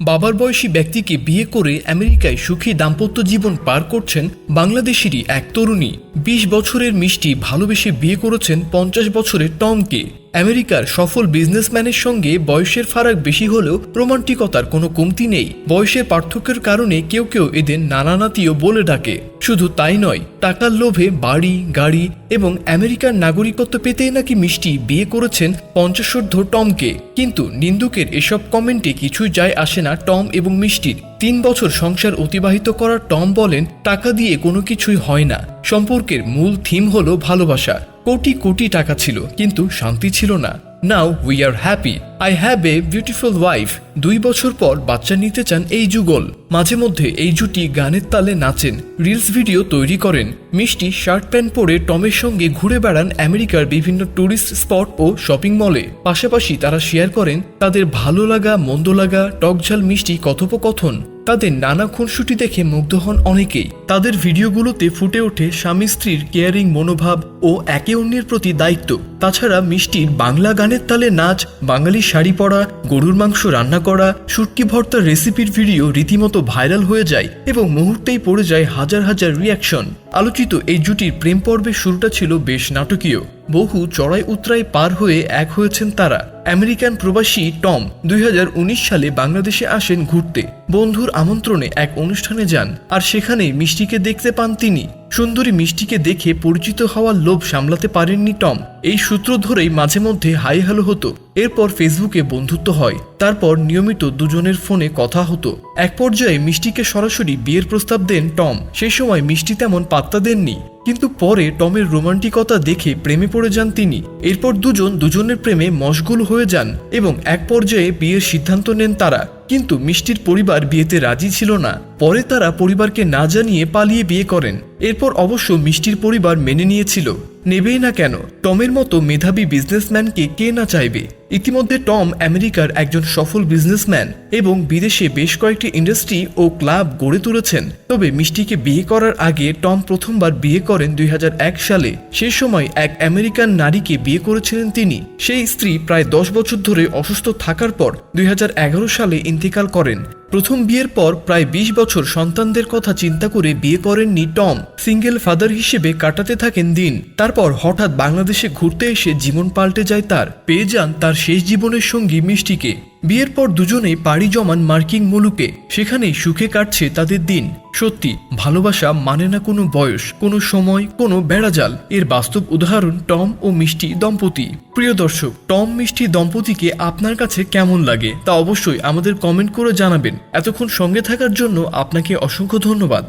বাবার বয়সী ব্যক্তিকে বিয়ে করে আমেরিকায় সুখী দাম্পত্য জীবন পার করছেন বাংলাদেশেরই এক তরুণী। বিশ বছরের মিষ্টি ভালোবেসে বিয়ে করেছেন পঞ্চাশ বছরের টমকে। আমেরিকার সফল বিজনেসম্যানের সঙ্গে বয়সের ফারাক বেশি হলেও রোমান্টিকতার কোনো কমতি নেই। বয়সের পার্থক্যের কারণে কেউ কেউ এদের নানা নাতিও বলে ডাকে। শুধু তাই নয়, টাকার লোভে বাড়ি, গাড়ি এবং আমেরিকার নাগরিকত্ব পেতেই নাকি মিষ্টি বিয়ে করেছেন পঞ্চাশোর্ধ টমকে। কিন্তু নিন্দুকের এসব কমেন্টে কিছুই যায় আসে না টম এবং মিষ্টির। তিন বছর সংসার অতিবাহিত করার টম বলেন, টাকা দিয়ে কোনো কিছুই হয় না। সম্পর্কের মূল থিম হলো ভালোবাসা। কোটি কোটি টাকা ছিল, কিন্তু শান্তি ছিল না। Now, we are happy. I have a beautiful wife দুই বছর পর বাচ্চা নিতে চান এই যুগল। মাঝে মধ্যে এই জুটি গানের তালে নাচেন। রিলস ভিডিও তৈরি করেন। মিষ্টি শার্ট প্যান্ট পরে টমের সঙ্গে ঘুরে বেড়ান আমেরিকার বিভিন্ন ট্যুরিস্ট স্পট ও শপিং মলে। পাশাপাশি তারা শেয়ার করেন, তাদের ভালো লাগা, মন্দ লাগা, টকঝাল মিষ্টি কথোপকথন। তাদের নানা খুনসুটি দেখে মুগ্ধ হন অনেকেই। তাদের ভিডিওগুলোতে ফুটে ওঠে স্বামী স্ত্রীর কেয়ারিং মনোভাব ও একে অন্যের প্রতি দায়িত্ব। তাছাড়া মিষ্টির বাংলা গানের তালে নাচ, বাঙালি শাড়ি পরা, গরুর মাংস রান্না করা শুটকি ভর্তার রেসিপির ভিডিও রীতিমতো ভাইরাল হয়ে যায় এবং মুহূর্তেই পড়ে যায় হাজার হাজার রিয়াকশন আলোচিত এই জুটির প্রেম পর্বের শুরুটা ছিল বেশ নাটকীয়। বহু চড়াই উতরাই পার হয়ে এক হয়েছেন তারা। আমেরিকান প্রবাসী টম দুই হাজার উনিশ সালে বাংলাদেশে আসেন ঘুরতে। বন্ধুর আমন্ত্রণে এক অনুষ্ঠানে যান, আর সেখানে মিষ্টিকে দেখতে পান তিনি। সুন্দরী মিষ্টিকে দেখে পরিচিত হওয়ার লোভ সামলাতে পারেননি টম। এই সূত্র ধরেই মাঝে মধ্যে হাই হ্যালো হতো। এরপর ফেসবুকে বন্ধুত্ব হয়। তারপর নিয়মিত দুজনের ফোনে কথা হতো। এক পর্যায়ে মিষ্টিকে সরাসরি বিয়ের প্রস্তাব দেন টম। সেই সময় মিষ্টি তেমন পাত্তা দেননি। কিন্তু পরে টমের রোমান্টিকতা দেখে প্রেমে পড়ে যান তিনি। এরপর দুজন দুজনের প্রেমে মশগুল হয়ে যান এবং এক পর্যায়ে বিয়ের সিদ্ধান্ত নেন তারা। কিন্তু মিষ্টির পরিবার বিয়েতে রাজি ছিল না। পরে তারা পরিবারকে না জানিয়ে পালিয়ে বিয়ে করেন। এরপর অবশ্য মিষ্টির পরিবার মেনে নিয়েছিল। নেবেই না কেন? টমের মতো মেধাবী বিজনেসম্যানকে কে না চাইবে? ইতিমধ্যে টম আমেরিকার একজন সফল বিজনেসম্যান এবং বিদেশে বেশ কয়েকটি ইন্ডাস্ট্রি ও ক্লাব গড়ে তুলেছেন। তবে মিষ্টিকে বিয়ে করার আগে টম প্রথমবার বিয়ে করেন দুই হাজার এক সালে। সেই সময় এক আমেরিকান নারীকে বিয়ে করেছিলেন তিনি। সেই স্ত্রী প্রায় দশ বছর ধরে অসুস্থ থাকার পর দুই হাজার এগারো সালে ইন্তেকাল করেন। প্রথম বিয়ের পর প্রায় ২০ বছর সন্তানদের কথা চিন্তা করে বিয়ে করেননি টম। সিঙ্গেল ফাদার হিসেবে কাটাতে থাকেন দিন। তারপর হঠাৎ বাংলাদেশে ঘুরতে এসে জীবন পাল্টে যায় তার। পেয়ে যান তার শেষ জীবনের সঙ্গী মিষ্টিকে। বিয়ের পর দুজনেই পাড়ি জমান মার্কিং মুলুকে। সেখানেই সুখে কাটছে তাদের দিন। সত্যি, ভালোবাসা মানে না কোনো বয়স, কোনো সময়, কোনো বেড়াজাল। এর বাস্তব উদাহরণ টম ও মিষ্টি দম্পতি। প্রিয় দর্শক, টম মিষ্টি দম্পতিকে আপনার কাছে কেমন লাগে? তা অবশ্যই আমাদের কমেন্ট করে জানাবেন। এতক্ষণ সঙ্গে থাকার জন্য আপনাকে অসংখ্য ধন্যবাদ।